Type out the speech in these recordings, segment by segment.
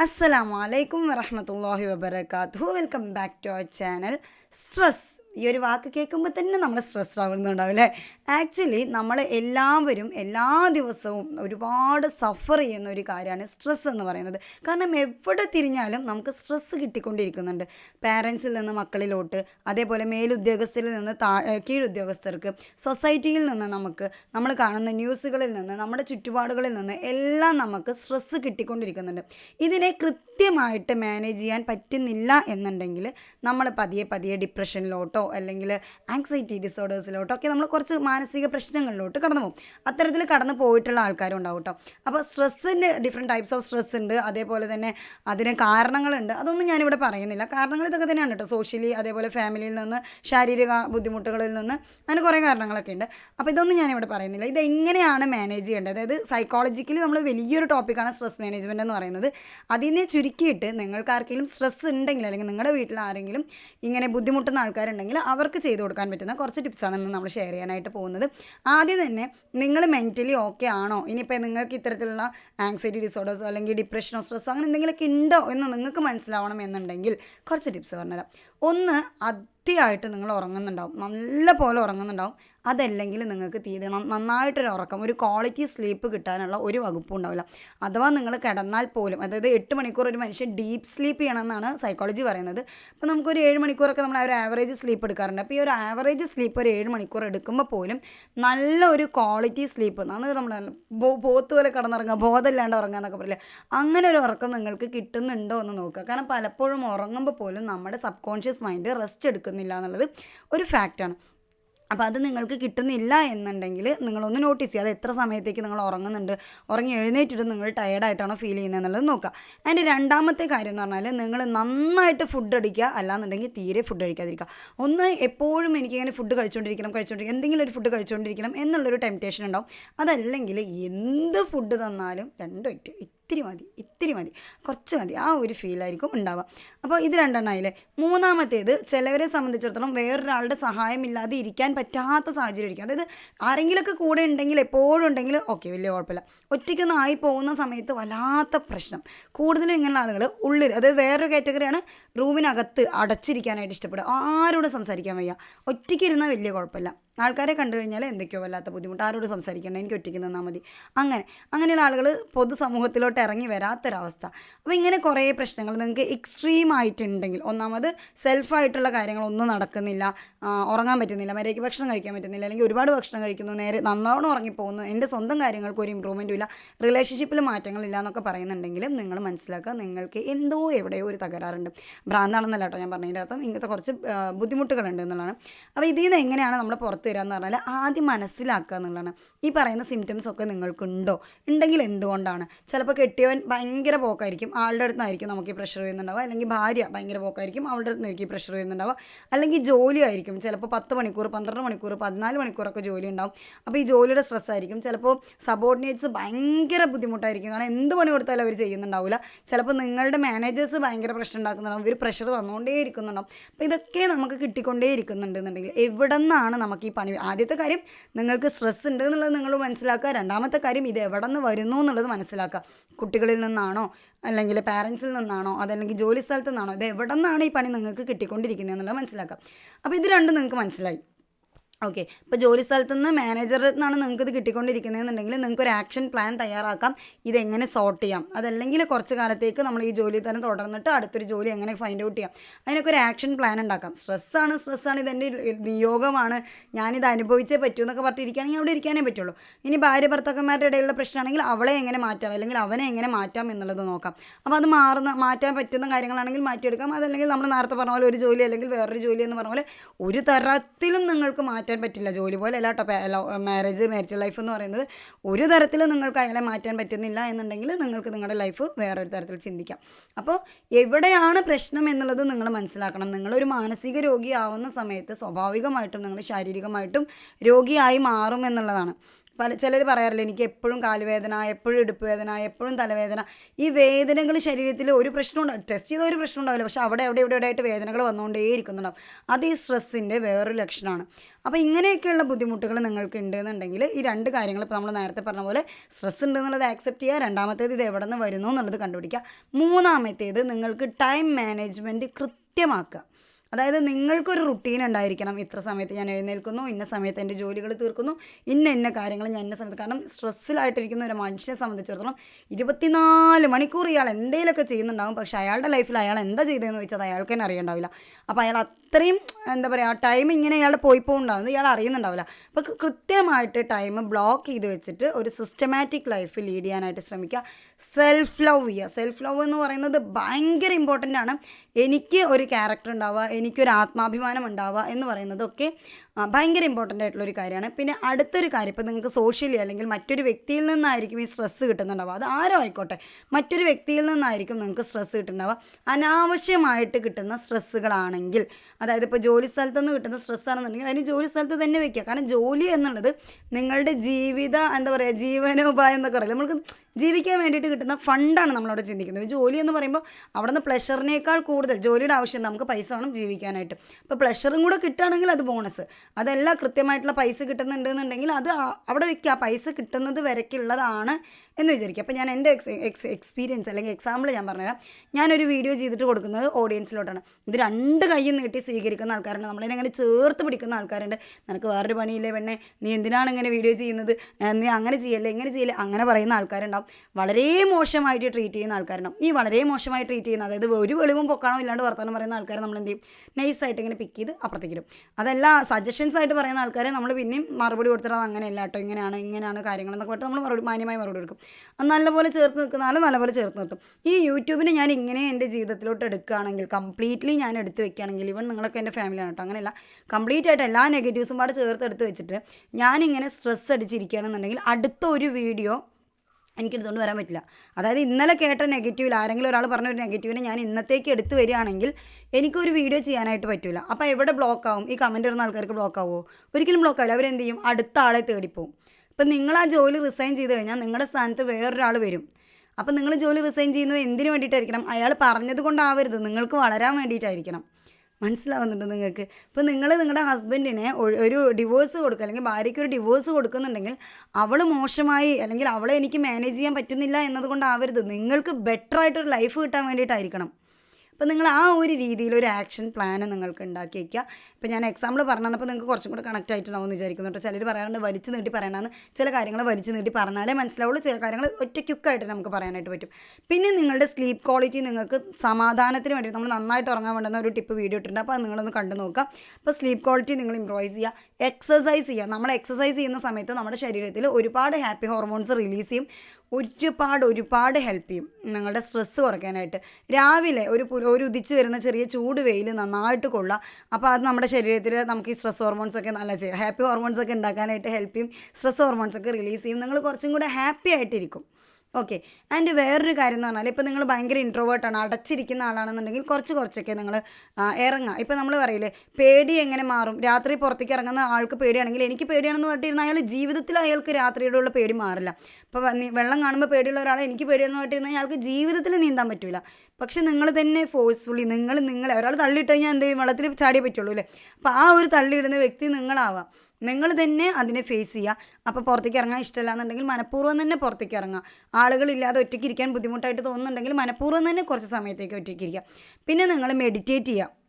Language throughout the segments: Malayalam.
السلام عليكم ورحمة الله وبركاته. ويلكم باك تو our channel. സ്ട്രെസ്. ഈ ഒരു വാക്ക് കേൾക്കുമ്പോൾ തന്നെ നമ്മൾ സ്ട്രെസ് ആവുന്നുണ്ടാവും അല്ലേ ആക്ച്വലി നമ്മൾ എല്ലാവരും എല്ലാ ദിവസവും ഒരുപാട് സഫർ ചെയ്യുന്ന ഒരു കാര്യമാണ് സ്ട്രെസ് എന്ന് പറയുന്നത്. കാരണം എവിടെ തിരിഞ്ഞാലും നമുക്ക് സ്ട്രെസ് കിട്ടിക്കൊണ്ടിരിക്കുന്നുണ്ട്. പാരൻസിൽ നിന്ന് മക്കളിലോട്ട് അതേപോലെ മേലുദ്യോഗസ്ഥരിൽ നിന്ന് താ കീഴുദ്യോഗസ്ഥർക്ക് സൊസൈറ്റിയിൽ നിന്ന് നമുക്ക് നമ്മൾ കാണുന്ന ന്യൂസുകളിൽ നിന്ന് നമ്മുടെ ചുറ്റുപാടുകളിൽ നിന്ന് എല്ലാം നമുക്ക് സ്ട്രെസ്സ് കിട്ടിക്കൊണ്ടിരിക്കുന്നുണ്ട്. ഇതിനെ കൃത്യമായിട്ട് മാനേജ് ചെയ്യാൻ പറ്റുന്നില്ല എന്നുണ്ടെങ്കിൽ നമ്മൾ പതിയെ പതിയെ ഡിപ്രഷനിലോട്ടോ അല്ലെങ്കിൽ ആങ്സൈറ്റി ഡിസോർഡേഴ്സിലോട്ടോ ഒക്കെ നമ്മൾ കുറച്ച് മാനസിക പ്രശ്നങ്ങളിലോട്ട് കടന്നു പോകും. അത്തരത്തിൽ കടന്നു പോയിട്ടുള്ള ആൾക്കാരും ഉണ്ടാവും കേട്ടോ അപ്പോൾ സ്ട്രെസ്സിന്റെ ഡിഫറെന്റ് ടൈപ്സ് ഓഫ് സ്ട്രെസ് ഉണ്ട്. അതേപോലെ തന്നെ അതിന് കാരണങ്ങളുണ്ട്. അതൊന്നും ഞാനിവിടെ പറയുന്നില്ല. കാരണങ്ങൾ ഇതൊക്കെ തന്നെയാണ് കേട്ടോ സോഷ്യലി അതേപോലെ ഫാമിലിയിൽ നിന്ന് ശാരീരിക ബുദ്ധിമുട്ടുകളിൽ നിന്ന് അങ്ങനെ കുറേ കാരണങ്ങളൊക്കെ ഉണ്ട്. അപ്പോൾ ഇതൊന്നും ഞാനിവിടെ പറയുന്നില്ല. ഇത് എങ്ങനെയാണ് മാനേജ് ചെയ്യേണ്ടത്? അതായത് സൈക്കോളജിക്കലി നമ്മൾ വലിയൊരു ടോപ്പിക്കാണ് സ്ട്രെസ് മാനേജ്മെന്റ് എന്ന് പറയുന്നത്. അതിനെ ചുരുക്കിയിട്ട് നിങ്ങൾക്ക് ആർക്കെങ്കിലും സ്ട്രെസ് ഉണ്ടെങ്കിൽ അല്ലെങ്കിൽ നിങ്ങളുടെ വീട്ടിൽ ആരെങ്കിലും ഇങ്ങനെ ബുദ്ധിമുട്ടുന്ന ആൾക്കാരുണ്ടെങ്കിൽ അവർക്ക് ചെയ്തു കൊടുക്കാൻ പറ്റുന്ന കുറച്ച് ടിപ്സാണ് ഇന്ന് നമ്മൾ ഷെയർ ചെയ്യാനായിട്ട് പോകുന്നത്. ആദ്യം തന്നെ നിങ്ങൾ മെന്റലി ഓക്കെ ആണോ? ഇനിയിപ്പോൾ നിങ്ങൾക്ക് ഇത്തരത്തിലുള്ള ആങ്സൈറ്റി ഡിസോർഡേഴ്സോ അല്ലെങ്കിൽ ഡിപ്രഷനോ സ്ട്രെസ്സോ അങ്ങനെ എന്തെങ്കിലുമൊക്കെ ഉണ്ടോ എന്ന് നിങ്ങൾക്ക് മനസ്സിലാവണം എന്നുണ്ടെങ്കിൽ കുറച്ച് ടിപ്സ് പറഞ്ഞുതരാം. ഒന്ന് അത്യായിട്ട് നിങ്ങൾ ഉറങ്ങുന്നുണ്ടാവും. നല്ല പോലെ ഉറങ്ങുന്നുണ്ടാവും. അതല്ലെങ്കിൽ നിങ്ങൾക്ക് തീരെ നന്നായിട്ടൊരു ഉറക്കം ഒരു ക്വാളിറ്റി സ്ലീപ്പ് കിട്ടാനുള്ള ഒരു വകുപ്പും ഉണ്ടാവില്ല. അഥവാ നിങ്ങൾ കിടന്നാൽ പോലും അതായത് എട്ട് മണിക്കൂർ ഒരു മനുഷ്യൻ ഡീപ്പ് സ്ലീപ്പ് ചെയ്യണമെന്നാണ് സൈക്കോളജി പറയുന്നത്. അപ്പോൾ നമുക്കൊരു ഏഴ് മണിക്കൂറൊക്കെ നമ്മൾ ഒരു ആവറേജ് സ്ലീപ്പ് എടുക്കാറുണ്ട്. അപ്പോൾ ഈ ഒരു ആവറേജ് സ്ലീപ്പ് ഒരു ഏഴ് മണിക്കൂർ എടുക്കുമ്പോൾ പോലും നല്ല ഒരു ക്വാളിറ്റി സ്ലീപ്പ് നമ്മൾ നമ്മൾ പോത്ത് പോലെ കിടന്നുറങ്ങുക ബോധമില്ലാണ്ട് ഉറങ്ങുക എന്നൊക്കെ പറയില്ല? അങ്ങനെ ഒരു ഉറക്കം നിങ്ങൾക്ക് കിട്ടുന്നുണ്ടോ എന്ന് നോക്കുക. കാരണം പലപ്പോഴും ഉറങ്ങുമ്പോൾ പോലും നമ്മുടെ സബ് മൈൻഡ് റെസ്റ്റ് എടുക്കുന്നില്ല എന്നുള്ളത് ഒരു ഫാക്റ്റാണ് അപ്പോൾ അത് നിങ്ങൾക്ക് കിട്ടുന്നില്ല എന്നുണ്ടെങ്കിൽ നിങ്ങളൊന്ന് നോട്ടീസ് ചെയ്യുക അത് എത്ര സമയത്തേക്ക് നിങ്ങൾ ഉറങ്ങുന്നുണ്ട്? ഉറങ്ങി എഴുന്നേറ്റിട്ട് നിങ്ങൾ ടയേർഡായിട്ടാണോ ഫീൽ ചെയ്യുന്നത് എന്നുള്ളത് നോക്കുക അതിന്റെ രണ്ടാമത്തെ കാര്യം എന്ന് പറഞ്ഞാൽ നിങ്ങൾ നന്നായിട്ട് ഫുഡ് അടിക്കുക. അല്ലാന്നുണ്ടെങ്കിൽ തീരെ ഫുഡ് കഴിക്കാതിരിക്കുക. ഒന്ന് എപ്പോഴും എനിക്കിങ്ങനെ ഫുഡ് കഴിച്ചുകൊണ്ടിരിക്കണം കഴിച്ചുകൊണ്ടിരിക്കണം എന്തെങ്കിലും ഒരു ഫുഡ് കഴിച്ചുകൊണ്ടിരിക്കണം എന്നുള്ളൊരു ടെംപ്റ്റേഷൻ ഉണ്ടാവും. അതല്ലെങ്കിൽ എന്ത് ഫുഡ് തന്നാലും രണ്ടും ഇത്തിരി മതി ഇത്തിരി മതി. കുറച്ച് മതി. ആ ഒരു ഫീലായിരിക്കും ഉണ്ടാവുക. അപ്പോൾ ഇത് രണ്ടെണ്ണമായില്ലേ മൂന്നാമത്തേത് ചിലവരെ സംബന്ധിച്ചിടത്തോളം വേറൊരാളുടെ സഹായമില്ലാതെ ഇരിക്കാൻ പറ്റാത്ത സാഹചര്യം ഇരിക്കും അതായത് ആരെങ്കിലുമൊക്കെ കൂടെ ഉണ്ടെങ്കിൽ എപ്പോഴും ഉണ്ടെങ്കിൽ ഓക്കെ വലിയ കുഴപ്പമില്ല. ഒറ്റയ്ക്കൊന്നും ആയി പോകുന്ന സമയത്ത് വല്ലാത്ത പ്രശ്നം. കൂടുതലും ഇങ്ങനെയുള്ള ആളുകൾ ഉള്ളിൽ അതായത് വേറൊരു കാറ്റഗറിയാണ് റൂമിനകത്ത് അടച്ചിരിക്കാനായിട്ട് ഇഷ്ടപ്പെടുക. ആരോട് സംസാരിക്കാൻ വയ്യ. ഒറ്റയ്ക്ക് ഇരുന്നാൽ വലിയ കുഴപ്പമില്ല. ആൾക്കാരെ കണ്ടു കഴിഞ്ഞാൽ എന്തൊക്കെയോ വല്ലാത്ത ബുദ്ധിമുട്ട്. ആരോട് സംസാരിക്കണം എനിക്ക് ഒറ്റയ്ക്ക് നിന്നാൽ മതി. അങ്ങനെ. അങ്ങനെയുള്ള ആളുകൾ പൊതുസമൂഹത്തിലോട്ട് ഇറങ്ങി വരാത്തൊരവസ്ഥ. അപ്പോൾ ഇങ്ങനെ കുറേ പ്രശ്നങ്ങൾ നിങ്ങൾക്ക് എക്സ്ട്രീം ആയിട്ടുണ്ടെങ്കിൽ ഒന്നാമത് സെൽഫായിട്ടുള്ള കാര്യങ്ങളൊന്നും നടക്കുന്നില്ല. ഉറങ്ങാൻ പറ്റുന്നില്ല. മര്യാദയ്ക്ക് ഭക്ഷണം കഴിക്കാൻ പറ്റുന്നില്ല. അല്ലെങ്കിൽ ഒരുപാട് ഭക്ഷണം കഴിക്കുന്നു. നേരെ നല്ലോണം ഉറങ്ങിപ്പോകുന്നു. എന്റെ സ്വന്തം കാര്യങ്ങൾക്ക് ഒരു ഇമ്പ്രൂവ്മെന്റും ഇല്ല. റിലേഷൻഷിപ്പിൽ മാറ്റങ്ങളില്ല എന്നൊക്കെ പറയുന്നുണ്ടെങ്കിലും നിങ്ങൾ മനസ്സിലാക്കുക നിങ്ങൾക്ക് എന്തോ എവിടെയോ ഒരു തകരാറുണ്ട്. ഭ്രാന്താണെന്നല്ല കേട്ടോ ഞാൻ പറഞ്ഞതിന്റെ അർത്ഥം. ഇങ്ങനത്തെ കുറച്ച് ബുദ്ധിമുട്ടുകളുണ്ട് എന്നുള്ളതാണ്. അപ്പോൾ ഇതിൽ നിന്ന് എങ്ങനെയാണ് നമ്മൾ പുറത്ത് വരിക എന്ന് പറഞ്ഞാൽ ആദ്യം മനസ്സിലാക്കുക എന്നുള്ളതാണ്. ഈ പറയുന്ന സിംറ്റംസ് ഒക്കെ നിങ്ങൾക്കുണ്ടോ? ഉണ്ടെങ്കിൽ എന്തുകൊണ്ടാണ്? ചിലപ്പോൾ കെട്ടിയവൻ ഭയങ്കര പോക്കായിരിക്കും. ആളുടെ അടുത്തായിരിക്കും നമുക്ക് ഈ പ്രഷർ ചെയ്യുന്നുണ്ടാവുക അല്ലെങ്കിൽ ഭാര്യ ഭയങ്കര പോക്കായിരിക്കും. അവളുടെ അടുത്ത് നിന്നായിരിക്കും ഈ പ്രഷർ ചെയ്യുന്നുണ്ടാവുക അല്ലെങ്കിൽ ജോലി ആയിരിക്കും. ചിലപ്പോൾ പത്ത് മണിക്കൂർ പന്ത്രണ്ട് മണിക്കൂർ പതിനാല് മണിക്കൂറൊക്കെ ജോലി ഉണ്ടാവും. അപ്പോൾ ഈ ജോലിയുടെ സ്ട്രെസ് ആയിരിക്കും. ചിലപ്പോൾ സബോർഡിനേറ്റ്സ് ഭയങ്കര ബുദ്ധിമുട്ടായിരിക്കും. കാരണം എന്ത് പണി കൊടുത്താലും അവർ ചെയ്യുന്നുണ്ടാവില്ല ചിലപ്പോൾ നിങ്ങളുടെ മാനേജേഴ്സ് ഭയങ്കര പ്രശ്നം ഉണ്ടാക്കുന്നുണ്ടാവും. ഇവർ പ്രഷർ തന്നുകൊണ്ടേ ഇരിക്കുന്നുണ്ടാവും അപ്പോൾ ഇതൊക്കെ നമുക്ക് കിട്ടിക്കൊണ്ടേ ഇരിക്കുന്നുണ്ടെന്നുണ്ടെങ്കിൽ എവിടെ നിന്നാണ് നമുക്ക് പണി. ആദ്യത്തെ കാര്യം നിങ്ങൾക്ക് സ്ട്രെസ് ഉണ്ട് എന്നുള്ളത് നിങ്ങൾ മനസ്സിലാക്കുക. രണ്ടാമത്തെ കാര്യം ഇത് എവിടെ നിന്ന് വരുന്നു എന്നുള്ളത് മനസ്സിലാക്കുക. കുട്ടികളിൽ നിന്നാണോ? അല്ലെങ്കിൽ പാരൻസിൽ നിന്നാണോ? അതല്ലെങ്കിൽ ജോലി സ്ഥലത്ത് നിന്നാണോ? ഇത് എവിടെ നിന്നാണ് ഈ പണി നിങ്ങൾക്ക് കിട്ടിക്കൊണ്ടിരിക്കുന്നത് എന്നുള്ളത് മനസ്സിലാക്കുക. അപ്പോൾ ഇത് രണ്ടും നിങ്ങൾക്ക് മനസ്സിലായി. ഓക്കെ. ഇപ്പോൾ ജോലി സ്ഥലത്ത് നിന്ന് മാനേജറിൽ നിന്നാണ് നിങ്ങൾക്ക് ഇത് കിട്ടിക്കൊണ്ടിരിക്കുന്നതെന്നുണ്ടെങ്കിൽ നിങ്ങൾക്ക് ഒരു ആക്ഷൻ പ്ലാൻ തയ്യാറാക്കാം. ഇതെങ്ങനെ സോർട്ട് ചെയ്യാം. അതല്ലെങ്കിൽ കുറച്ച് കാലത്തേക്ക് നമ്മൾ ഈ ജോലി തന്നെ തുടർന്നിട്ട് അടുത്തൊരു ജോലി എങ്ങനെ ഫൈൻഡ് ഔട്ട് ചെയ്യാം. അതിനൊക്കെ ഒരു ആക്ഷൻ പ്ലാൻ ഉണ്ടാക്കാം. സ്ട്രെസ്സാണ് സ്ട്രെസ്സാണ് ഇതെന്റെ നിയോഗമാണ്. ഞാനിത് അനുഭവിച്ചേ പറ്റൂ എന്നൊക്കെ പറഞ്ഞിരിക്കുകയാണെങ്കിൽ അവിടെ ഇരിക്കാനേ പറ്റുള്ളൂ. ഇനി ഭാര്യ ഭർത്താക്കന്മാരുടെ ഇടയിലുള്ള പ്രശ്നമാണെങ്കിൽ അവളെ എങ്ങനെ മാറ്റാം? അല്ലെങ്കിൽ അവനെ എങ്ങനെ മാറ്റാം എന്നുള്ളത് നോക്കാം. അപ്പോൾ അത് മാറുന്ന മാറ്റാൻ പറ്റുന്ന കാര്യങ്ങളാണെങ്കിൽ മാറ്റിയെടുക്കാം. അതല്ലെങ്കിൽ നമ്മൾ നേരത്തെ പറഞ്ഞ പോലെ ഒരു ജോലി അല്ലെങ്കിൽ വേറൊരു ജോലി എന്ന് പറഞ്ഞ പോലെ ഒരു തരത്തിലും നിങ്ങൾക്ക് മാറ്റാൻ പറ്റില്ല. ജോലി പോലെ അല്ല കേട്ടോ മാരേജ് മാരിറ്റൽ ലൈഫ് എന്ന് പറയുന്നത്. ഒരു തരത്തിൽ നിങ്ങൾക്ക് അയാളെ മാറ്റാൻ പറ്റുന്നില്ല എന്നുണ്ടെങ്കിൽ നിങ്ങൾക്ക് നിങ്ങളുടെ ലൈഫ് വേറൊരു തരത്തിൽ ചിന്തിക്കാം. അപ്പോൾ എവിടെയാണ് പ്രശ്നം എന്നുള്ളത് നിങ്ങൾ മനസ്സിലാക്കണം. നിങ്ങളൊരു മാനസിക രോഗിയാവുന്ന സമയത്ത് സ്വാഭാവികമായിട്ടും നിങ്ങൾ ശാരീരികമായിട്ടും രോഗിയായി മാറും എന്നുള്ളതാണ്. പല ചിലർ പറയാറില്ല എനിക്ക് എപ്പോഴും കാലുവേദന എപ്പോഴും ഇടുപ്പ് വേദന എപ്പോഴും തലവേദന. ഈ വേദനകൾ ശരീരത്തിൽ ഒരു പ്രശ്നം ഉണ്ടാവും ടെസ്റ്റ് ചെയ്ത ഒരു പ്രശ്നം ഉണ്ടാവില്ല. പക്ഷേ അവിടെ അവിടെ ഇവിടെ ആയിട്ട് വേദനകൾ വന്നുകൊണ്ടേ ഇരിക്കുന്നുണ്ടാവും അത് ഈ സ്ട്രെസ്സിന്റെ വേറൊരു ലക്ഷണമാണ്. അപ്പോൾ ഇങ്ങനെയൊക്കെയുള്ള ബുദ്ധിമുട്ടുകൾ നിങ്ങൾക്ക് ഉണ്ടെന്നുണ്ടെങ്കിൽ ഈ രണ്ട് കാര്യങ്ങൾ ഇപ്പോൾ നമ്മൾ നേരത്തെ പറഞ്ഞ പോലെ സ്ട്രെസ് ഉണ്ടെന്നുള്ളത് ആക്സെപ്റ്റ് ചെയ്യുക രണ്ടാമത്തേത് ഇത് എവിടെ നിന്ന് വരുന്നു എന്നുള്ളത് കണ്ടുപിടിക്കുക. മൂന്നാമത്തേത് നിങ്ങൾക്ക് ടൈം മാനേജ്മെന്റ് കൃത്യമാക്കുക. അതായത് നിങ്ങൾക്കൊരു റുട്ടീൻ ഉണ്ടായിരിക്കണം. ഇത്ര സമയത്ത് ഞാൻ എഴുന്നേൽക്കുന്നു ഇന്ന സമയത്ത് എന്റെ ജോലികൾ തീർക്കുന്നു ഇന്ന ഇന്ന കാര്യങ്ങൾ ഞാൻ ഇന്ന സമയത്ത് കാരണം സ്ട്രെസ്സിലായിട്ടിരിക്കുന്ന ഒരു മനുഷ്യനെ സംബന്ധിച്ചിടത്തോളം ഇരുപത്തിനാല് മണിക്കൂർ ഇയാൾ എന്തെങ്കിലുമൊക്കെ ചെയ്യുന്നുണ്ടാകും പക്ഷേ അയാളുടെ ലൈഫിൽ അയാൾ എന്താ ചെയ്തതെന്ന് വെച്ചാൽ അയാൾക്ക് തന്നെ അറിയണ്ടാവില്ല. അപ്പോൾ അയാൾ അത്രയും എന്താ പറയുക ടൈം ഇങ്ങനെ ഇയാളുടെ പോയി പോകുന്നുണ്ടാവുന്നത് ഇയാൾ അറിയുന്നുണ്ടാവില്ല. അപ്പോൾ കൃത്യമായിട്ട് ടൈം ബ്ലോക്ക് ചെയ്ത് വെച്ചിട്ട് ഒരു സിസ്റ്റമാറ്റിക് ലൈഫ് ലീഡ് ചെയ്യാനായിട്ട് ശ്രമിക്കുക. സെൽഫ് ലവ് ചെയ്യുക. സെൽഫ് ലവ് എന്ന് പറയുന്നത് ഭയങ്കര ഇമ്പോർട്ടന്റ് ആണ്. എനിക്ക് ഒരു ക്യാരക്ടർ ഉണ്ടാവുക. എനിക്കൊരു ആത്മാഭിമാനം ഉണ്ടാവുക എന്ന് പറയുന്നതൊക്കെ ഭയങ്കര ഇമ്പോർട്ടന്റ് ആയിട്ടുള്ള ഒരു കാര്യമാണ്. പിന്നെ അടുത്തൊരു കാര്യം ഇപ്പോൾ നിങ്ങൾക്ക് സോഷ്യലി അല്ലെങ്കിൽ മറ്റൊരു വ്യക്തിയിൽ നിന്നായിരിക്കും ഈ സ്ട്രെസ്സ് കിട്ടുന്നുണ്ടാവുക. അത് ആരോ ആയിക്കോട്ടെ. മറ്റൊരു വ്യക്തിയിൽ നിന്നായിരിക്കും നിങ്ങൾക്ക് സ്ട്രെസ്സ് കിട്ടുന്നുണ്ടാവുക. അനാവശ്യമായിട്ട് കിട്ടുന്ന സ്ട്രെസ്സുകളാണെങ്കിൽ അതായത് ഇപ്പോൾ ജോലി സ്ഥലത്ത് നിന്ന് കിട്ടുന്ന സ്ട്രെസ് ആണെന്നുണ്ടെങ്കിൽ അതിന് ജോലി സ്ഥലത്ത് തന്നെ വെക്കുക. കാരണം ജോലി എന്നുള്ളത് നിങ്ങളുടെ ജീവിത എന്താ പറയുക ജീവനോപായം എന്നൊക്കെ പറയില്ല? നമുക്ക് ജീവിക്കാൻ വേണ്ടിയിട്ട് കിട്ടുന്ന ഫണ്ടാണ് നമ്മളവിടെ ചിന്തിക്കുന്നത്. ജോലി എന്ന് പറയുമ്പോൾ അവിടെ നിന്ന് പ്ലഷറിനേക്കാൾ കൂടുതൽ ജോലിയുടെ ആവശ്യം നമുക്ക് പൈസ വേണം ജീവിക്കാനായിട്ട്. അപ്പോൾ പ്ലഷറും കൂടെ കിട്ടുകയാണെങ്കിൽ അത് ബോണസ് അതല്ല കൃത്യമായിട്ടുള്ള പൈസ കിട്ടുന്നുണ്ടെന്നുണ്ടെങ്കിൽ അത് അവിടെ വയ്ക്കുക പൈസ കിട്ടുന്നത് വരയ്ക്കുള്ളതാണ് എന്ന് വിചാരിക്കുക. അപ്പോൾ ഞാൻ എന്റെ എക്സ് എക്സ് എക്സ്പീരിയൻസ് അല്ലെങ്കിൽ എക്സാമ്പിൾ ഞാൻ പറഞ്ഞുതരാം. ഞാനൊരു വീഡിയോ ചെയ്തിട്ട് കൊടുക്കുന്നത് ഓഡിയൻസിലോട്ടാണ് ഇത് രണ്ട് കൈയും നീട്ടി സ്വീകരിക്കുന്ന ആൾക്കാരുണ്ട്. നമ്മളതിനെ അങ്ങനെ ചേർത്ത് പിടിക്കുന്ന ആൾക്കാരുണ്ട്. നിനക്ക് വേറൊരു പണിയില്ലേ പെണ്ണെ? നീ എന്തിനാണ് ഇങ്ങനെ വീഡിയോ ചെയ്യുന്നത്? നീ അങ്ങനെ ചെയ്യല്ലേ? ഇങ്ങനെ ചെയ്യല്ലേ? അങ്ങനെ പറയുന്ന ആൾക്കാരുണ്ടാവും. വളരെ മോശമായിട്ട് ട്രീറ്റ് ചെയ്യുന്ന ആൾക്കാരുണ്ടാവും. ഈ വളരെ മോശമായി ട്രീറ്റ് ചെയ്യുന്ന അതായത് ഒരു വെളിവും പൊക്കാണോ ഇല്ലാണ്ട് വർത്തമാനം പറയുന്ന ആൾക്കാരെ നമ്മൾ എന്ത് ചെയ്യും നൈസായിട്ട് ഇങ്ങനെ പിക്ക് ചെയ്ത് അപ്പുറത്തേക്കിടും അതെല്ലാം അതല്ല സജഷൻസ് ആയിട്ട് പറയുന്ന ആൾക്കാരെ നമ്മൾ പിന്നെയും മറുപടി കൊടുത്തിട്ട് അത് അങ്ങനെയല്ല കേട്ടോ ഇങ്ങനെയാണ് ഇങ്ങനെയാണ് കാര്യങ്ങൾ എന്നൊക്കെ പറഞ്ഞിട്ട് നമ്മൾ മറുപടി മാന്യമായി മറുപടി കൊടുക്കും. അത് നല്ലപോലെ ചേർത്ത് നിൽക്കുന്ന ആൾ നല്ലപോലെ ചേർത്ത് നിർത്തും. ഈ യൂട്യൂബിനെ ഞാൻ ഇങ്ങനെ എന്റെ ജീവിതത്തിലോട്ട് എടുക്കുകയാണെങ്കിൽ കംപ്ലീറ്റ്ലി ഞാൻ എടുത്ത് വെക്കുകയാണെങ്കിൽ ഇവൻ നിങ്ങളൊക്കെ എന്റെ ഫാമിലിയാണ് കേട്ടോ അങ്ങനെയല്ല. കംപ്ലീറ്റ് ആയിട്ട് എല്ലാ നെഗറ്റീവ്സും പാടെ ചേർത്ത് എടുത്ത് വെച്ചിട്ട് ഞാനിങ്ങനെ സ്ട്രെസ് അടിച്ചിരിക്കുകയാണെന്നുണ്ടെങ്കിൽ അടുത്ത ഒരു വീഡിയോ എനിക്കെടുത്തുകൊണ്ട് വരാൻ പറ്റില്ല. അതായത് ഇന്നലെ കേട്ട നെഗറ്റീവിൽ ആരെങ്കിലും ഒരാൾ പറഞ്ഞ ഒരു നെഗറ്റീവിനെ ഞാൻ ഇന്നത്തേക്ക് എടുത്തു വരികയാണെങ്കിൽ എനിക്കൊരു വീഡിയോ ചെയ്യാനായിട്ട് പറ്റില്ല അപ്പോൾ എവിടെ ബ്ലോക്ക് ആവും? ഈ കമന്റ് ഇടുന്ന ആൾക്കാർക്ക് ബ്ലോക്ക് ആവുമോ ഒരിക്കലും ബ്ലോക്ക് ആവില്ല. അവരെന്ത് ചെയ്യും? അടുത്ത ആളെ തേടിപ്പോവും. ഇപ്പം നിങ്ങൾ ആ ജോലി റിസൈൻ ചെയ്ത് കഴിഞ്ഞാൽ നിങ്ങളുടെ സ്ഥാനത്ത് വേറൊരാൾ വരും. അപ്പം നിങ്ങൾ ജോലി റിസൈൻ ചെയ്യുന്നത് എന്തിനു വേണ്ടിയിട്ടായിരിക്കണം? അയാൾ പറഞ്ഞത് കൊണ്ടാവരുത് നിങ്ങൾക്ക് വളരാൻ വേണ്ടിയിട്ടായിരിക്കണം. മനസ്സിലാവുന്നുണ്ട് നിങ്ങൾക്ക്. ഇപ്പോൾ നിങ്ങൾ നിങ്ങളുടെ ഹസ്ബൻഡിനെ ഒരു ഡിവോഴ്സ് കൊടുക്കുക അല്ലെങ്കിൽ ഭാര്യയ്ക്ക് ഒരു ഡിവോഴ്സ് കൊടുക്കുന്നുണ്ടെങ്കിൽ അവൾ മോശമായി അല്ലെങ്കിൽ അവളെ എനിക്ക് മാനേജ് ചെയ്യാൻ പറ്റുന്നില്ല എന്നതുകൊണ്ടാവരുത്. നിങ്ങൾക്ക് ബെറ്റർ ആയിട്ടൊരു ലൈഫ് കിട്ടാൻ വേണ്ടിയിട്ടായിരിക്കണം. അപ്പോൾ നിങ്ങൾ ആ ഒരു രീതിയിൽ ഒരു ആക്ഷൻ പ്ലാൻ നിങ്ങൾക്ക് ഉണ്ടാക്കി വയ്ക്കുക. ഇപ്പോൾ ഞാൻ എക്സാമ്പിൾ പറഞ്ഞു തന്നപ്പോൾ നിങ്ങൾക്ക് കുറച്ചും കൂടെ കണക്ട് ആയിട്ടുണ്ടാവും വിചാരിക്കുന്നു കേട്ടോ. ചിലർ പറയാറുണ്ട് വലിച്ചു നീട്ടി പറയണമെന്ന് ചില കാര്യങ്ങൾ വലിച്ചു നീട്ടി പറഞ്ഞാലേ മനസ്സിലാവുള്ളൂ. ചില കാര്യങ്ങൾ ഒറ്റ ക്യുക്കായിട്ട് നമുക്ക് പറയാനായിട്ട് പറ്റും. പിന്നെ നിങ്ങളുടെ സ്ലീപ്പ് ക്വാളിറ്റി നിങ്ങൾക്ക് സമാധാനത്തിന് വേണ്ടി നമ്മൾ നന്നായിട്ട് ഉറങ്ങാൻ വേണ്ടുന്ന ഒരു ടിപ്പ് വീഡിയോ ഇട്ടിട്ടുണ്ട്. അപ്പോൾ അത് നിങ്ങളൊന്ന് കണ്ടു നോക്കാം അപ്പോൾ സ്ലീപ്പ് ക്വാളിറ്റി നിങ്ങൾ ഇമ്പ്രൂവൈസ് ചെയ്യുക. എക്സസൈസ് ചെയ്യുക നമ്മൾ എക്സസൈസ് ചെയ്യുന്ന സമയത്ത് നമ്മുടെ ശരീരത്തിൽ ഒരുപാട് ഹാപ്പി ഹോർമോൺസ് റിലീസ് ചെയ്യും. ഒരുപാട് ഒരുപാട് ഹെൽപ്പ് ചെയ്യും. നിങ്ങളുടെ സ്ട്രെസ്സ് കുറയ്ക്കാനായിട്ട്. രാവിലെ ഒരു ഒരു ഉദിച്ച് വരുന്ന ചെറിയ ചൂട് വെയിൽ നന്നായിട്ട് കൊള്ളുക. അപ്പോൾ അത് നമ്മുടെ ശരീരത്തിൽ നമുക്ക് ഈ സ്ട്രെസ് ഹോർമോൺസ് ഒക്കെ നല്ല ചെയ്യും. ഹാപ്പി ഹോർമോൺസ് ഒക്കെ ഉണ്ടാക്കാനായിട്ട് ഹെൽപ്പ് ചെയ്യും. സ്ട്രെസ് ഹോർമോൺസ് ഒക്കെ റിലീസ് ചെയ്യും. നിങ്ങൾ കുറച്ചും കൂടെ ഹാപ്പി ആയിട്ടിരിക്കും. ഓക്കെ. ആൻഡ് വേറൊരു കാര്യം എന്ന് പറഞ്ഞാൽ ഇപ്പോൾ നിങ്ങൾ ഭയങ്കര ഇൻട്രോവേർട്ടാണ് അടച്ചിരിക്കുന്ന ആളാണെന്നുണ്ടെങ്കിൽ കുറച്ച് കുറച്ചൊക്കെ നിങ്ങൾ ഇറങ്ങുക. ഇപ്പോൾ നമ്മൾ പറയില്ലേ പേടി എങ്ങനെ മാറും? രാത്രി പുറത്തേക്ക് ഇറങ്ങുന്ന ആൾക്ക് പേടിയാണെങ്കിൽ എനിക്ക് പേടിയാണെന്ന് പറഞ്ഞിരുന്ന അയാൾ ജീവിതത്തിൽ അയാൾക്ക് രാത്രിയോടുള്ള പേടി മാറില്ല. ഇപ്പോൾ വെള്ളം കാണുമ്പോൾ പേടിയുള്ള ഒരാളെ എനിക്ക് പേടിയാണെന്ന് പറഞ്ഞിരുന്നാൽ അയാൾക്ക് ജീവിതത്തിൽ നീന്താൻ പറ്റില്ല പക്ഷെ നിങ്ങൾ തന്നെ ഫോഴ്സ്ഫുള്ളി നിങ്ങൾ നിങ്ങളെ ഒരാൾ തള്ളിയിട്ട് കഴിഞ്ഞാൽ എന്തെങ്കിലും വെള്ളത്തിൽ ചാടിയേ പറ്റുള്ളൂ അല്ലേ? അപ്പോൾ ആ ഒരു തള്ളിയിടുന്ന വ്യക്തി നിങ്ങളാവാം. നിങ്ങൾ തന്നെ അതിനെ ഫേസ് ചെയ്യുക. അപ്പോൾ പുറത്തേക്ക് ഇറങ്ങാൻ ഇഷ്ടമല്ല എന്നുണ്ടെങ്കിൽ മനഃപൂർവം തന്നെ പുറത്തേക്ക് ഇറങ്ങുക. ആളുകളില്ലാതെ ഒറ്റയ്ക്ക് ഇരിക്കാൻ ബുദ്ധിമുട്ടായിട്ട് തോന്നുന്നുണ്ടെങ്കിൽ മനഃപൂർവം തന്നെ കുറച്ച് സമയത്തേക്ക് ഒറ്റയ്ക്ക് ഇരിക്കുക. പിന്നെ നിങ്ങൾ മെഡിറ്റേറ്റ് ചെയ്യുക.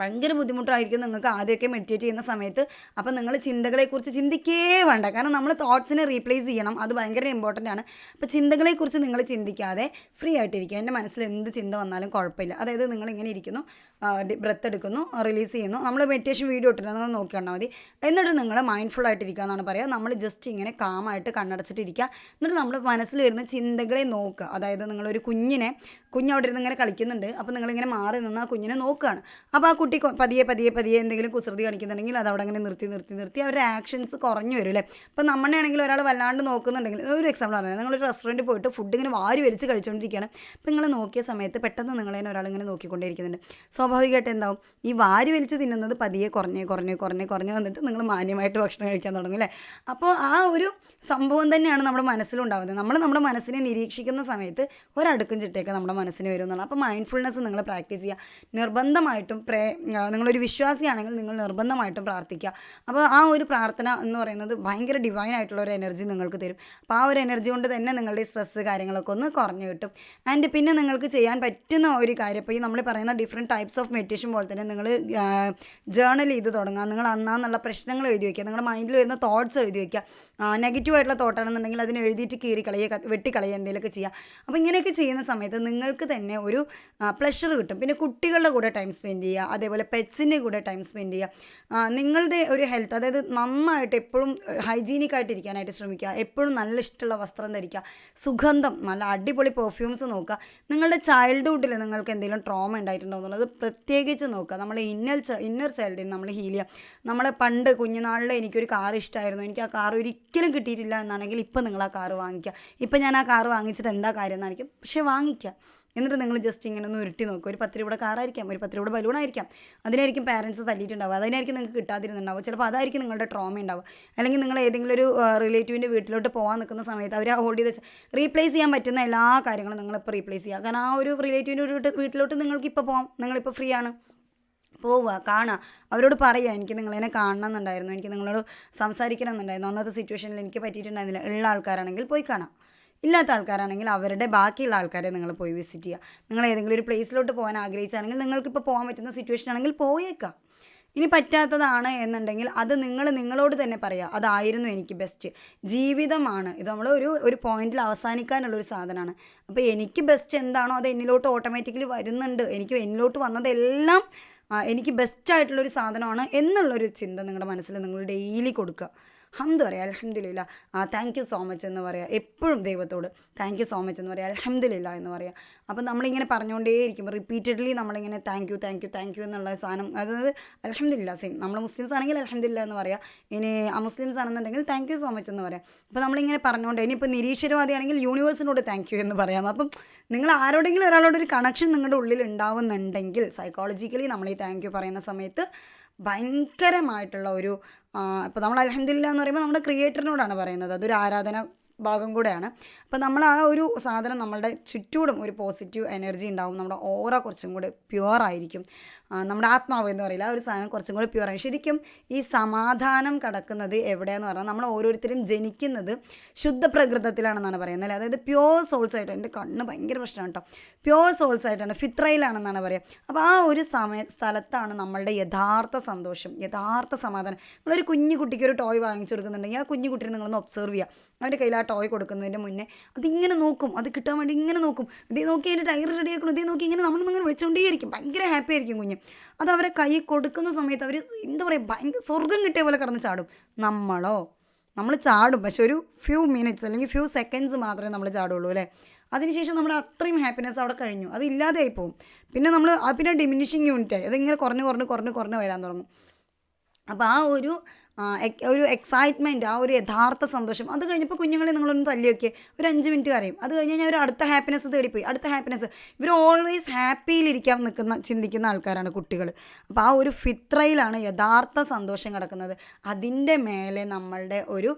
ഭയങ്കര ബുദ്ധിമുട്ടായിരിക്കും നിങ്ങൾക്ക് ആദ്യമൊക്കെ മെഡിറ്റേറ്റ് ചെയ്യുന്ന സമയത്ത്. അപ്പം നിങ്ങൾ ചിന്തകളെക്കുറിച്ച് ചിന്തിക്കേ വേണ്ട. കാരണം നമ്മൾ തോട്ട്സിനെ റീപ്ലേസ് ചെയ്യണം. അത് ഭയങ്കര ഇമ്പോർട്ടന്റ് ആണ്. അപ്പോൾ ചിന്തകളെക്കുറിച്ച് നിങ്ങൾ ചിന്തിക്കാതെ ഫ്രീ ആയിട്ടിരിക്കുക. എന്റെ മനസ്സിൽ എന്ത് ചിന്ത വന്നാലും കുഴപ്പമില്ല. അതായത് നിങ്ങൾ ഇങ്ങനെ ഇരിക്കുന്നു ബ്രത്ത് എടുക്കുന്നു റിലീസ് ചെയ്യുന്നു. നമ്മൾ മെഡിറ്റേഷൻ വീഡിയോ ഇട്ടിട്ട് നിങ്ങൾ നോക്കി മതി. എന്നിട്ട് നിങ്ങൾ മൈൻഡ്ഫുൾ ആയിട്ടിരിക്കുക എന്നാണ് പറയുക നമ്മൾ ജസ്റ്റ് ഇങ്ങനെ കാമായിട്ട് കണ്ണടച്ചിട്ടിരിക്കുക. എന്നിട്ട് നമ്മുടെ മനസ്സിൽ വരുന്ന ചിന്തകളെ നോക്കുക. അതായത് നിങ്ങളൊരു കുഞ്ഞിനെ കുഞ്ഞ് അവിടെ ഇരുന്ന് ഇങ്ങനെ കളിക്കുന്നുണ്ട്. അപ്പോൾ നിങ്ങളിങ്ങനെ മാറി നിന്ന് ആ കുഞ്ഞിനെ നോക്കുകയാണ്. അപ്പോൾ ആ കുട്ടി പതിയെ പതിയെ പതിയെ എന്തെങ്കിലും കുസൃതി കാണിക്കുന്നുണ്ടെങ്കിൽ അത് അവിടെ അങ്ങനെ നിർത്തി നിർത്തി നിർത്തി അവരുടെ ആക്ഷൻസ് കുറഞ്ഞു വരും അല്ലേ? ഇപ്പം നമ്മളെ ആണെങ്കിൽ ഒരാൾ വല്ലാണ്ട് നോക്കുന്നുണ്ടെങ്കിൽ ഒരു എക്സാമ്പിൾ പറഞ്ഞാൽ നിങ്ങളൊരു റെസ്റ്റോറന്റിൽ പോയിട്ട് ഫുഡ് ഇങ്ങനെ വാരി വലിച്ച് കഴിച്ചുകൊണ്ടിരിക്കുകയാണ് അപ്പം നിങ്ങൾ നോക്കിയ സമയത്ത് പെട്ടെന്ന് നിങ്ങളെ ഒരാൾ ഇങ്ങനെ നോക്കിക്കൊണ്ടേയിരിക്കുന്നുണ്ട്. സ്വാഭാവികമായിട്ട് എന്താവും? ഈ വാരി വലിച്ച് തിന്നുന്നത് പതിയെ കുറഞ്ഞ് കുറഞ്ഞ് കുറഞ്ഞ് കുറഞ്ഞ് വന്നിട്ട് നിങ്ങൾ മാന്യമായിട്ട് ഭക്ഷണം കഴിക്കാൻ തുടങ്ങും അല്ലേ? അപ്പോൾ ആ ഒരു സംഭവം തന്നെയാണ് നമ്മുടെ മനസ്സിലുണ്ടാകുന്നത് നമ്മൾ നമ്മുടെ മനസ്സിനെ നിരീക്ഷിക്കുന്ന സമയത്ത് ഒരടുക്കും ചിട്ടയൊക്കെ നമ്മുടെ മനസ്സിന് വരും എന്നുള്ളത് അപ്പോൾ മൈൻഡ്ഫുൾനെസ് നിങ്ങൾ പ്രാക്ടീസ് ചെയ്യുക. നിർബന്ധമായിട്ടും പ്രേ ആ, നിങ്ങളൊരു വിശ്വാസിയാണെങ്കിൽ നിങ്ങൾ നിർബന്ധമായിട്ടും പ്രാർത്ഥിക്കുക. അപ്പോൾ ആ ഒരു പ്രാർത്ഥന എന്ന് പറയുന്നത് ഭയങ്കര ഡിവൈൻ ആയിട്ടുള്ള ഒരു എനർജി നിങ്ങൾക്ക് തരും. അപ്പോൾ ആ ഒരു എനർജി കൊണ്ട് തന്നെ നിങ്ങളുടെ സ്ട്രെസ്സ് കാര്യങ്ങളൊക്കെ ഒന്ന് കുറഞ്ഞു കിട്ടും. ആൻഡ് പിന്നെ നിങ്ങൾക്ക് ചെയ്യാൻ പറ്റുന്ന ഒരു കാര്യം ഇപ്പോൾ ഈ നമ്മൾ പറയുന്ന ഡിഫറെന്റ് ടൈപ്സ് ഓഫ് മെഡിറ്റേഷൻ പോലെ തന്നെ നിങ്ങൾ ജേർണൽ ചെയ്ത് തുടങ്ങുക. നിങ്ങൾ അന്നാന്നുള്ള പ്രശ്നങ്ങൾ എഴുതി വയ്ക്കുക. നിങ്ങളുടെ മൈൻഡിൽ വരുന്ന തോട്ട്സ് എഴുതി വയ്ക്കുക. നെഗറ്റീവ് ആയിട്ടുള്ള തോട്ടാണെന്നുണ്ടെങ്കിൽ അതിനെ എഴുതിയിട്ട് കീറി കളയുക വെട്ടിക്കളയുക എന്തെങ്കിലുമൊക്കെ ചെയ്യുക. അപ്പോൾ ഇങ്ങനെയൊക്കെ ചെയ്യുന്ന സമയത്ത് നിങ്ങൾക്ക് തന്നെ ഒരു പ്ലഷർ കിട്ടും. പിന്നെ കുട്ടികളുടെ കൂടെ ടൈം സ്പെൻഡ് ചെയ്യുക. അതേപോലെ പെറ്റ്സിന്റെ കൂടെ ടൈം സ്പെൻഡ് ചെയ്യുക. നിങ്ങളുടെ ഒരു ഹെൽത്ത് അതായത് നന്നായിട്ട് എപ്പോഴും ഹൈജീനിക് ആയിട്ട് ഇരിക്കാനായിട്ട് ശ്രമിക്കുക. എപ്പോഴും നല്ല ഇഷ്ടമുള്ള വസ്ത്രം ധരിക്കുക. സുഗന്ധം നല്ല അടിപൊളി പെർഫ്യൂംസ് നോക്കുക. നിങ്ങളുടെ ചൈൽഡ്ഹുഡിൽ നിങ്ങൾക്ക് എന്തെങ്കിലും ട്രോമ ഉണ്ടായിട്ടുണ്ടോ എന്നുള്ളത് പ്രത്യേകിച്ച് നോക്കുക. നമ്മൾ ഇന്നർ ഇന്നർ ചൈൽഡിന് നമ്മൾ ഹീൽ ചെയ്യുക. നമ്മളെ പണ്ട് കുഞ്ഞുനാളിൽ എനിക്കൊരു കാർ ഇഷ്ടമായിരുന്നു എനിക്ക് ആ കാർ ഒരിക്കലും കിട്ടിയിട്ടില്ല എന്നാണെങ്കിൽ ഇപ്പം നിങ്ങൾ ആ കാർ വാങ്ങിക്കുക. ഇപ്പം ഞാൻ ആ കാർ വാങ്ങിച്ചിട്ട് എന്താ കാര്യം എന്നായിരിക്കും പക്ഷേ വാങ്ങിക്കുക. എന്നിട്ട് നിങ്ങൾ ജസ്റ്റ് ഇങ്ങനെ ഒന്ന് ഉരുട്ടി നോക്കുക ഒരു പത്ത് രൂപയുടെ കാറായിരിക്കാം ഒരു പത്ത് രൂപയുടെ ബലൂണായിരിക്കാം അതിനായിരിക്കും പാരൻസ് തല്ലിയിട്ടുണ്ടാവുക. അതിനായിരിക്കും നിങ്ങൾക്ക് കിട്ടാതിരുന്നുണ്ടാവുക. ചിലപ്പോൾ അതായിരിക്കും നിങ്ങളുടെ ട്രോമ ഉണ്ടാവുക. അല്ലെങ്കിൽ നിങ്ങൾ ഏതെങ്കിലും ഒരു റിലേറ്റീവിന്റെ വീട്ടിലോട്ട് പോകാൻ നിൽക്കുന്ന സമയത്ത് അവർ ഹോൾഡ് ചെയ്ത് റീപ്ലേസ് ചെയ്യാൻ പറ്റുന്ന എല്ലാ കാര്യങ്ങളും നിങ്ങളിപ്പോൾ റീപ്ലേസ് ചെയ്യുക. കാരണം ആ ഒരു റിലേറ്റീവിന്റെ വീട്ടിലോട്ട് നിങ്ങൾക്ക് ഇപ്പോൾ പോകാം നിങ്ങളിപ്പോൾ ഫ്രീ ആണ്. പോവുക കാണുക. അവരോട് പറയുക എനിക്ക് നിങ്ങളെന്നെ കാണണം എന്നുണ്ടായിരുന്നു എനിക്ക് നിങ്ങളോട് സംസാരിക്കണം എന്നുണ്ടായിരുന്നു അന്നത്തെ സിറ്റുവേഷനിൽ എനിക്ക് പറ്റിയിട്ടുണ്ടായിരുന്നില്ല. ഉള്ള ആൾക്കാരാണെങ്കിൽ പോയി കാണാം. ഇല്ലാത്ത ആൾക്കാരാണെങ്കിൽ അവരുടെ ബാക്കിയുള്ള ആൾക്കാരെ നിങ്ങൾ പോയി വിസിറ്റ് ചെയ്യുക. നിങ്ങൾ ഏതെങ്കിലും ഒരു പ്ലേസിലോട്ട് പോകാൻ ആഗ്രഹിച്ചാണെങ്കിൽ നിങ്ങൾക്കിപ്പോൾ പോകാൻ പറ്റുന്ന സിറ്റുവേഷൻ ആണെങ്കിൽ പോയേക്കാം. ഇനി പറ്റാത്തതാണ് എന്നുണ്ടെങ്കിൽ അത് നിങ്ങൾ നിങ്ങളോട് തന്നെ പറയുക. അതായിരുന്നു എനിക്ക് ബെസ്റ്റ് ജീവിതമാണ്. ഇത് നമ്മൾ ഒരു ഒരു പോയിന്റിൽ അവസാനിക്കാനുള്ള ഒരു സാധനമാണ്. അപ്പോൾ എനിക്ക് ബെസ്റ്റ് എന്താണോ അത് എന്നിലോട്ട് ഓട്ടോമാറ്റിക്കലി വരുന്നുണ്ട്. എനിക്ക് എന്നിലോട്ട് വന്നതെല്ലാം എനിക്ക് ബെസ്റ്റ് ആയിട്ടുള്ളൊരു സാധനമാണ് എന്നുള്ളൊരു ചിന്ത നിങ്ങളുടെ മനസ്സിൽ നിങ്ങൾ ഡെയിലി കൊടുക്കുക. ഹംദ് പറയാം അലഹമില്ല ആ താങ്ക് യു സോ മച്ച് എന്ന് പറയാം. എപ്പോഴും ദൈവത്തോട് താങ്ക് യു സോ മച്ച് എന്ന് പറയാം അലഹമില്ല എന്ന് പറയാം. അപ്പം നമ്മളിങ്ങനെ പറഞ്ഞുകൊണ്ടേയിരിക്കും. റിപ്പീറ്റഡ്ലി നമ്മളിങ്ങനെ thank you thank you thank you എന്നുള്ള സാധനം. അതായത് അലഹമില്ല സെയിം നമ്മൾ മുസ്ലിംസ് ആണെങ്കിൽ അലഹമില്ല എന്ന് പറയാം. ഇനി മുസ്ലിംസ് ആണെന്നുണ്ടെങ്കിൽ താങ്ക് യു സോ മച്ച് എന്ന് പറയാം. അപ്പോൾ നമ്മളിങ്ങനെ പറഞ്ഞുകൊണ്ട് ഇനിയിപ്പോൾ നിരീശ്വരവാദിയാണെങ്കിൽ യൂണിവേഴ്സിനോട് താങ്ക് യു എന്ന് പറയാം. അപ്പം നിങ്ങൾ ആരോടെങ്കിലും ഒരാളോട് ഒരു കണക്ഷൻ നിങ്ങളുടെ ഉള്ളിൽ ഉണ്ടാവുന്നുണ്ടെങ്കിൽ സൈക്കോളജിക്കലി നമ്മൾ ഈ താങ്ക് യു പറയുന്ന സമയത്ത് ഭയങ്കരമായിട്ടുള്ള ഒരു ഇപ്പോൾ നമ്മൾ അലഹമില്ല എന്ന് പറയുമ്പോൾ നമ്മുടെ ക്രിയേറ്ററിനോടാണ് പറയുന്നത്. അതൊരു ആരാധന ഭാഗം കൂടെയാണ്. അപ്പോൾ നമ്മൾ ആ ഒരു സാധനം നമ്മളുടെ ചുറ്റൂടും ഒരു പോസിറ്റീവ് എനർജി ഉണ്ടാവും. നമ്മുടെ ഓറ കുറച്ചും കൂടെ പ്യുവർ ആയിരിക്കും. നമ്മുടെ ആത്മാവ് എന്ന് പറയില്ല. ആ ഒരു സാധനം കുറച്ചും കൂടി പ്യുവർ ആയി ശരിക്കും ഈ സമാധാനം കടക്കുന്നത് എവിടെയെന്ന് പറഞ്ഞാൽ നമ്മൾ ഓരോരുത്തരും ജനിക്കുന്നത് ശുദ്ധ പ്രകൃതത്തിലാണെന്നാണ് പറയുന്നത്. അല്ലേ? അതായത് പ്യുവർ സോൾസ് ആയിട്ട് എന്റെ കണ്ണ് ഭയങ്കര പ്രശ്നമാണ് കേട്ടോ പ്യുവർ സോൾസ് ആയിട്ടാണ് ഫിത്രയിലാണെന്നാണ് പറയുക. അപ്പോൾ ആ ഒരു സമയ സ്ഥലത്താണ് നമ്മളുടെ യഥാർത്ഥ സന്തോഷം യഥാർത്ഥ സമാധാനം. നമ്മളൊരു കുഞ്ഞു കുട്ടിക്ക് ഒരു ടോയ് വാങ്ങിച്ചു കൊടുക്കുന്നുണ്ടെങ്കിൽ ആ കുഞ്ഞു കുട്ടിയെ നിങ്ങളൊന്ന് ഒബ്സർവ് ചെയ്യുക. അവന്റെ കയ്യിൽ ആ ടോയ് കൊടുക്കുന്നതിന്റെ മുന്നേ അതിങ്ങനെ നോക്കും അത് കിട്ടാൻ വേണ്ടി ഇങ്ങനെ നോക്കും. ഇതേ നോക്കി അതിന്റെ ടയർ റെഡി ആക്കണം ഇതേ നോക്കി ഇങ്ങനെ നമ്മളൊന്നും നമ്മളിങ്ങനെ വിളിച്ചുകൊണ്ടേയിരിക്കും ഭയങ്കര ഹാപ്പി ആയിരിക്കും കുഞ്ഞ്. അത് അവരെ കൈ കൊടുക്കുന്ന സമയത്ത് അവർ എന്താ പറയുക ഭയങ്കര സ്വർഗം കിട്ടിയ പോലെ കടന്ന് ചാടും. നമ്മളോ? നമ്മൾ ചാടും. പക്ഷെ ഒരു ഫ്യൂ മിനിറ്റ്സ് അല്ലെങ്കിൽ ഫ്യൂ സെക്കൻഡ്സ് മാത്രമേ നമ്മൾ ചാടുള്ളൂ അല്ലേ? അതിനുശേഷം നമ്മുടെ അത്രയും ഹാപ്പിനെസ് അവിടെ കഴിഞ്ഞു. അത് ഇല്ലാതെയായി പോകും പിന്നെ നമ്മൾ പിന്നെ ഡിമിനിഷിങ് യൂണിറ്റായി അതിങ്ങനെ കുറഞ്ഞ് കുറഞ്ഞ് കുറഞ്ഞ് കുറഞ്ഞ് വരാൻ തുടങ്ങും. അപ്പോൾ ആ ഒരു ഒരു എക്സൈറ്റ്മെന്റ് ആ ഒരു യഥാർത്ഥ സന്തോഷം. അത് കഴിഞ്ഞപ്പോൾ കുഞ്ഞുങ്ങളെ നിങ്ങളൊന്ന് തല്ലി വയ്ക്കുക ഒരു അഞ്ച് മിനിറ്റ് കരയും. അത് കഴിഞ്ഞ് കഴിഞ്ഞാൽ ഒരു അടുത്ത ഹാപ്പിനെസ് തേടിപ്പോയി. അടുത്ത ഹാപ്പിനെസ് ഇവർ ഓൾവേസ് ഹാപ്പിയിലിരിക്കാൻ നിൽക്കുന്ന ചിന്തിക്കുന്ന ആൾക്കാരാണ് കുട്ടികൾ അപ്പോൾ ആ ഒരു ഫിത്രയിലാണ് യഥാർത്ഥ സന്തോഷം കിടക്കുന്നത്. അതിന്റെ മേലെ നമ്മളുടെ ഒരു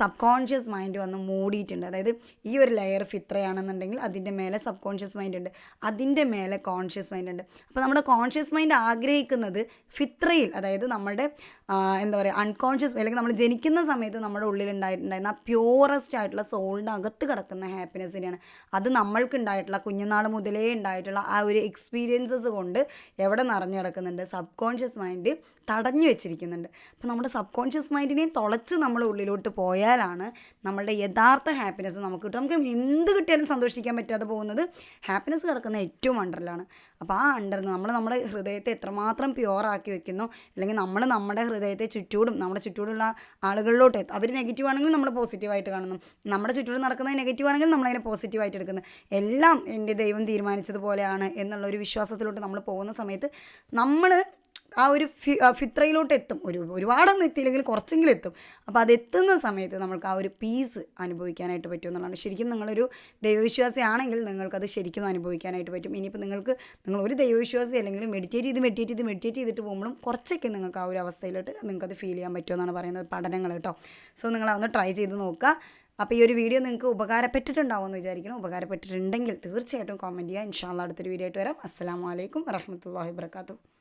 സബ് കോൺഷ്യസ് മൈൻഡ് വന്ന് മൂടിയിട്ടുണ്ട്. അതായത് ഈ ഒരു ലെയർ ഫിത്രയാണെന്നുണ്ടെങ്കിൽ അതിന്റെ മേലെ സബ് കോൺഷ്യസ് മൈൻഡ് ഉണ്ട്. അതിന്റെ മേലെ കോൺഷ്യസ് മൈൻഡ് ഉണ്ട്. അപ്പോൾ നമ്മുടെ കോൺഷ്യസ് മൈൻഡ് ആഗ്രഹിക്കുന്നത് ഫിത്രയിൽ അതായത് നമ്മളുടെ എന്താ പറയുക അൺകോൺഷ്യസ് അല്ലെങ്കിൽ നമ്മൾ ജനിക്കുന്ന സമയത്ത് നമ്മുടെ ഉള്ളിൽ ഉണ്ടായിട്ടുണ്ടായിരുന്ന ആ പ്യൂറസ്റ്റ് ആയിട്ടുള്ള സോളിന്റെ അകത്ത് കിടക്കുന്ന ഹാപ്പിനെസ്സിനെയാണ് അത് നമ്മൾക്ക് ഉണ്ടായിട്ടുള്ള കുഞ്ഞുനാൾ മുതലേ ഉണ്ടായിട്ടുള്ള ആ ഒരു എക്സ്പീരിയൻസസ് കൊണ്ട് എവിടെ നിറഞ്ഞു കിടക്കുന്നുണ്ട്? സബ് കോൺഷ്യസ് മൈൻഡ് തടഞ്ഞു വെച്ചിരിക്കുന്നുണ്ട്. അപ്പോൾ നമ്മുടെ സബ് കോൺഷ്യസ് മൈൻഡിനെയും തുളച്ച് നമ്മൾ ഉള്ളിലോട്ട് പോയാലാണ് നമ്മളുടെ യഥാർത്ഥ ഹാപ്പിനെസ് നമുക്ക് കിട്ടും നമുക്ക് എന്ത് കിട്ടിയാലും സന്തോഷിക്കാൻ പറ്റാതെ പോകുന്നത് ഹാപ്പിനെസ് കിടക്കുന്ന ഏറ്റവും അണ്ടറിലാണ് അപ്പോൾ ആ അണ്ടറിൽ നമ്മൾ നമ്മുടെ ഹൃദയത്തെ എത്രമാത്രം പ്യുവർ ആക്കി വെക്കുന്നു? അല്ലെങ്കിൽ നമ്മൾ നമ്മുടെ ഹൃദയത്തെ ചുറ്റൂടും നമ്മുടെ ചുറ്റോടുള്ള ആളുകളിലോട്ട് അവർ നെഗറ്റീവ് ആണെങ്കിൽ നമ്മൾ പോസിറ്റീവായിട്ട് കാണുന്നു. നമ്മുടെ ചുറ്റോട് നടക്കുന്നത് നെഗറ്റീവ് ആണെങ്കിൽ നമ്മളതിനെ പോസിറ്റീവായിട്ട് എടുക്കുന്നു. എല്ലാം എന്റെ ദൈവം തീരുമാനിച്ചതുപോലെയാണ് എന്നുള്ള ഒരു വിശ്വാസത്തിലോട്ട് നമ്മൾ പോകുന്ന സമയത്ത് നമ്മൾ ആ ഒരു ഫി ഫിത്രയിലോട്ട് എത്തും ഒരു ഒരുപാടൊന്നും എത്തിയില്ലെങ്കിൽ കുറച്ചെങ്കിലും എത്തും അപ്പോൾ അത് എത്തുന്ന സമയത്ത് നമുക്ക് ആ ഒരു പീസ് അനുഭവിക്കാനായിട്ട് പറ്റും എന്നുള്ളതാണ്. ശരിക്കും നിങ്ങളൊരു ദൈവവിശ്വാസിയാണെങ്കിൽ നിങ്ങൾക്കത് ശരിക്കും അനുഭവിക്കാനായിട്ട് പറ്റും. ഇനിയിപ്പോൾ നിങ്ങൾക്ക് നിങ്ങൾ ഒരു ദൈവവിശ്വാസി അല്ലെങ്കിൽ മെഡിറ്റേറ്റ് ചെയ്ത് മെഡിറ്റേറ്റ് ചെയ്ത് മെഡിറ്റേറ്റ് ചെയ്തിട്ട് പോകുമ്പോഴും കുറച്ചൊക്കെ നിങ്ങൾക്ക് ആ ഒരു അവസ്ഥയിലോട്ട് നിങ്ങൾക്കത് ഫീൽ ചെയ്യാൻ പറ്റുമെന്നാണ് പറയുന്നത് പഠനങ്ങൾ കേട്ടോ. സോ നിങ്ങൾ അതൊന്ന് ട്രൈ ചെയ്ത് നോക്കുക. അപ്പോൾ ഈ ഒരു വീഡിയോ നിങ്ങൾക്ക് ഉപകാരപ്പെട്ടിട്ടുണ്ടാവുമെന്ന് വിചാരിക്കണം ഉപകാരപ്പെട്ടിട്ടുണ്ടെങ്കിൽ തീർച്ചയായിട്ടും കോമന്റ് ചെയ്യുക. ഇൻഷാല്ല അടുത്തൊരു വീഡിയോ ആയിട്ട് വരാം. അസ്സാം വലൈക്കും വരഹമത്തല്ലാഹി വർക്കാത്തു